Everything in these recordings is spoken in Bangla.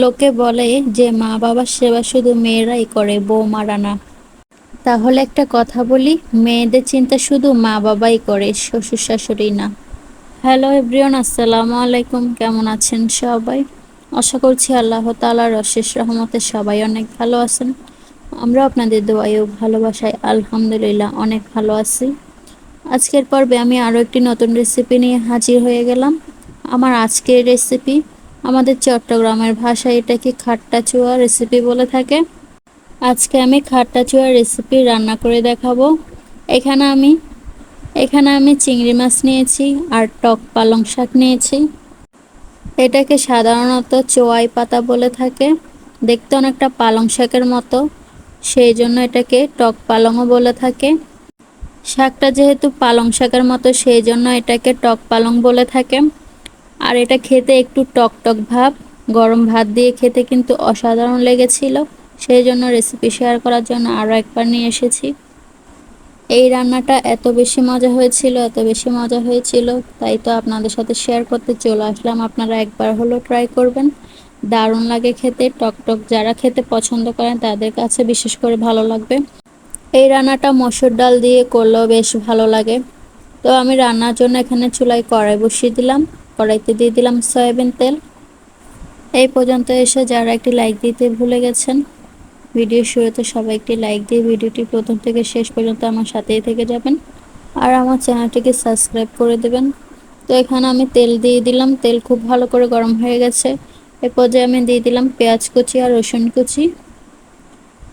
লোকে বলে যে মা বাবার সেবা শুধু মেয়েরাই করে, বৌমারা না। তাহলে একটা কথা বলি, মেয়েদের চিন্তা শুধু মা বাবাই করে, শ্বশুর শাশুড়ি না। হ্যালো এভরিওন আসসালামু আলাইকুম, কেমন আছেন সবাই? আশা করছি আল্লাহ তালার অশেষ রহমতে সবাই অনেক ভালো আছেন। আমরা আপনাদের দোয়াইও ভালোবাসায় আলহামদুলিল্লাহ অনেক ভালো আছি। আজকের পর্বে আমি আরও একটি নতুন রেসিপি নিয়ে হাজির হয়ে গেলাম। আমার আজকের রেসিপি আমাদের চট্টগ্রামের ভাষায় এটাকে খাট্টা চুয়া রেসিপি বলে থাকে। আজকে আমি খাট্টা চুয়া রেসিপি রান্না করে দেখাবো। এখানে আমি এখানে আমি চিংড়ি মাছ নিয়েছি আর টক পালং শাক নিয়েছি। এটাকে সাধারণত চোয়াই পাতা বলে থাকে। দেখতে অনেকটা পালং শাকের মতো, সেই জন্য এটাকে টক পালংও বলে থাকে। শাকটা যেহেতু পালং শাকের মতো, সেই জন্য এটাকে টক পালং বলে থাকে। আর এটা খেতে একটু টক টক ভাব। গরম ভাত দিয়ে খেতে কিন্তু অসাধারণ লেগেছিল। সেই জন্য রেসিপি শেয়ার করার জন্য আরও একবার নিয়ে এসেছি। এই রান্নাটা এত বেশি মজা হয়েছিল, এত বেশি মজা হয়েছিল, তাই তো আপনাদের সাথে শেয়ার করতে চলে আসলাম। আপনারা একবার হলো ট্রাই করবেন। দারুণ লাগে খেতে, টক টক যারা খেতে পছন্দ করেন তাদের কাছে বিশেষ করে ভালো লাগবে। এই রান্নাটা মসুর ডাল দিয়ে করলেও বেশ ভালো লাগে। তো আমি রান্নার জন্য এখানে চুলায় কড়াই বসিয়ে দিলাম। কড়াইতে দিয়ে দিলাম সয়াবিন তেল। এই পর্যন্ত এসে যারা একটি লাইক দিতে ভুলে গেছেন ভিডিও শুরুতে সবাই একটি লাইক দিয়ে ভিডিওটি প্রথম থেকে শেষ পর্যন্ত আমার সাথেই থেকে যাবেন। আর আমার চ্যানেলটিকে সাবস্ক্রাইব করে দেবেন। তো এখানে আমি তেল দিয়ে দিলাম। তেল খুব ভালো করে গরম হয়ে গেছে। এ পর্যায়ে আমি দিয়ে দিলাম পেঁয়াজ কুচি আর রসুন কুচি।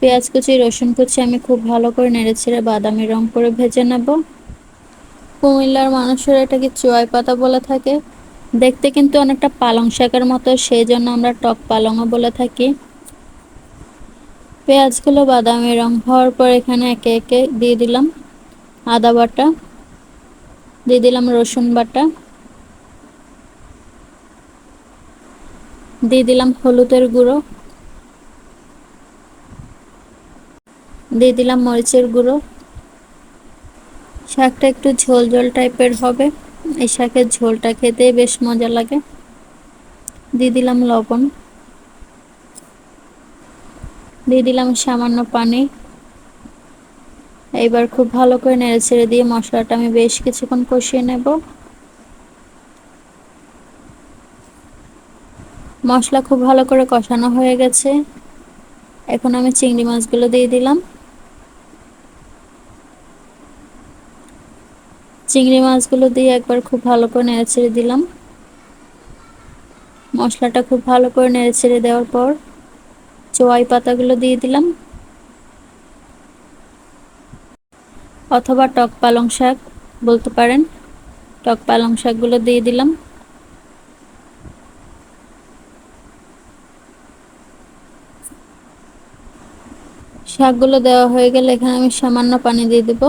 পেঁয়াজ কুচি, রসুন কুচি আমি খুব ভালো করে নেড়ে ছেড়ে বাদামি রং করে ভেজে নেব। কুমিল্লার মানুষের এটাকে চুয়াই পাতা বলে থাকে। দেখতে কিন্তু অনেকটা পালং শাকের মতো, সেই জন্য আমরা টক পালংও বলে থাকি। পেঁয়াজগুলো বাদামি রং হওয়ার পর এখানে একে একে দিয়ে দিলাম আদা বাটা, দিয়ে দিলাম রসুন বাটা, দিয়ে দিলাম হলুদের গুঁড়ো, দিয়ে দিলাম মরিচের গুঁড়ো। শাকটা একটু ঝোল ঝোল টাইপের হবে। এই শাকের ঝোলটা খেতে বেশ মজা লাগে। দিয়ে দিলাম লবণ। দিয়ে দিলাম সামান্য পানি। এইবার খুব ভালো করে নেড়ে ছেড়ে দিয়ে মশলাটা আমি বেশ কিছুক্ষণ কষিয়ে নেব। মশলা খুব ভালো করে কষানো হয়ে গেছে। এখন আমি চিংড়ি মাছগুলো দিয়ে দিলাম। চিংড়ি মাছগুলো দিয়ে একবার খুব ভালো করে নেড়ে ছেড়ে দিলাম। মশলাটা খুব ভালো করে নেড়ে ছেড়ে দেওয়ার পর চোয়াই পাতাগুলো দিয়ে দিলাম। অথবা টক পালং শাক বলতে পারেন। টক পালং শাকগুলো দিয়ে দিলাম। শাকগুলো দেওয়া হয়ে গেলে এখানে আমি সামান্য পানি দিয়ে দেব।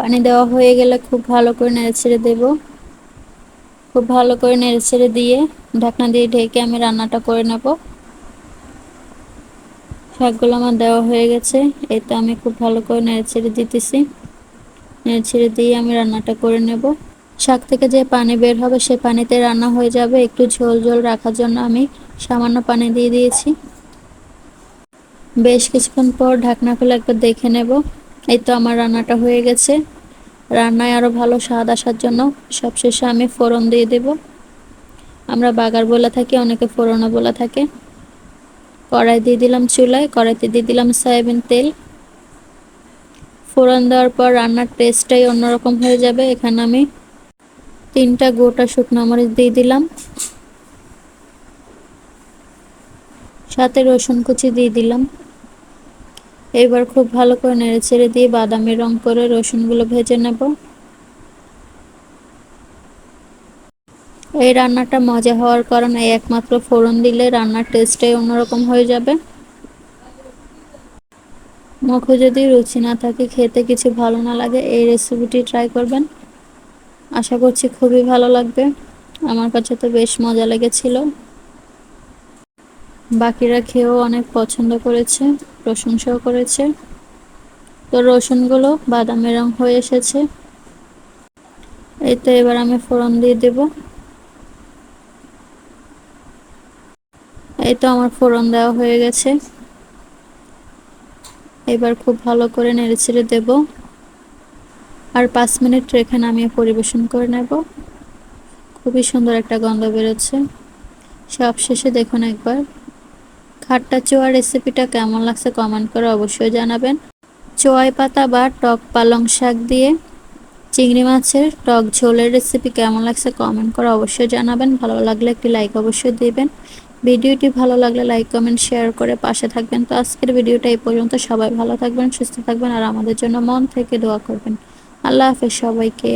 পানি দেওয়া হয়ে গেলে খুব ভালো করে নেড়ে ছেড়ে দেবো। খুব ভালো করে নেড়ে ছেড়ে দিয়ে ঢাকনা দিয়ে ঢেকে আমি রান্নাটা করে নেব। শাকগুলো আমার দেওয়া হয়ে গেছে, এই তো আমি খুব ভালো করে নেড়ে ছেড়ে দিতেছি। নেড়ে ছেড়ে দিয়ে আমি রান্নাটা করে নেব। শাক থেকে যে পানি বের হবে সে পানিতে রান্না হয়ে যাবে, একটু ঝোল ঝোল রাখার জন্য আমি সামান্য পানি দিয়ে দিয়েছি। বেশ কিছুক্ষণ পর ঢাকনা খুলে একবার দেখে নেব। এই তো আমার রান্নাটা হয়ে গেছে। রান্নায় আরও ভালো স্বাদ আসার জন্য সবশেষে আমি ফোড়ন দিয়ে দেব। আমরা বাগার বলে থাকি, অনেকে ফোড়নও বলে থাকে। কড়াই দিয়ে দিলাম চুলায়, কড়াইতে দিয়ে দিলাম সয়াবিন তেল। ফোড়ন দেওয়ার পর রান্নার টেস্টটাই অন্যরকম হয়ে যাবে। এখানে আমি তিনটা গোটা শুকনো মরিচ দিয়ে দিলাম। সাথে রসুন কুচি দিয়ে দিলাম। এবার খুব ভালো করে নেড়ে ছেড়ে দিয়ে বাদামি রং করে রসুনগুলো ভেজে নেব। এই রান্নাটা মজা হওয়ার কারণে একমাত্র ফোড়ন দিলে রান্নার টেস্টটাই অন্যরকম হয়ে যাবে। মুখে যদি রুচি না থাকে, খেতে কিছু ভালো না লাগে, এই রেসিপিটি ট্রাই করবেন। আশা করছি খুবই ভালো লাগবে। আমার কাছে তো বেশ মজা লেগেছিল। বাকিরা খেয়েও অনেক পছন্দ করেছে, প্রশংসাও করেছে। তো রসুনগুলো বাদামি রং হয়ে এসেছে। এই তো এবার আমি ফোড়ন দিয়ে দেব। এই তো আমার ফোড়ন দেওয়া হয়ে গেছে। এবার খুব ভালো করে নেড়ে ছেড়ে দেব। আর পাঁচ মিনিট রেখে নামিয়ে পরিবেশন করে নেব। খুবই সুন্দর একটা গন্ধ বেরোচ্ছে। সব শেষে দেখুন একবার। খাট্টা চোয়া রেসিপিটা কেমন লাগছে কমেন্ট করে অবশ্যই জানাবেন। চোয়াই পাতা বা টক পালং শাক দিয়ে চিংড়ি মাছের টক ঝোলের রেসিপি কেমন লাগছে কমেন্ট করে অবশ্যই জানাবেন। ভালো লাগলে একটি লাইক অবশ্যই দিবেন। ভিডিওটি ভালো লাগলে লাইক কমেন্ট শেয়ার করে পাশে থাকবেন। তো আজকের ভিডিওটা এই পর্যন্ত। সবাই ভালো থাকবেন, সুস্থ থাকবেন আর আমাদের জন্য মন থেকে দোয়া করবেন। আল্লাহ হাফেজ সবাইকে।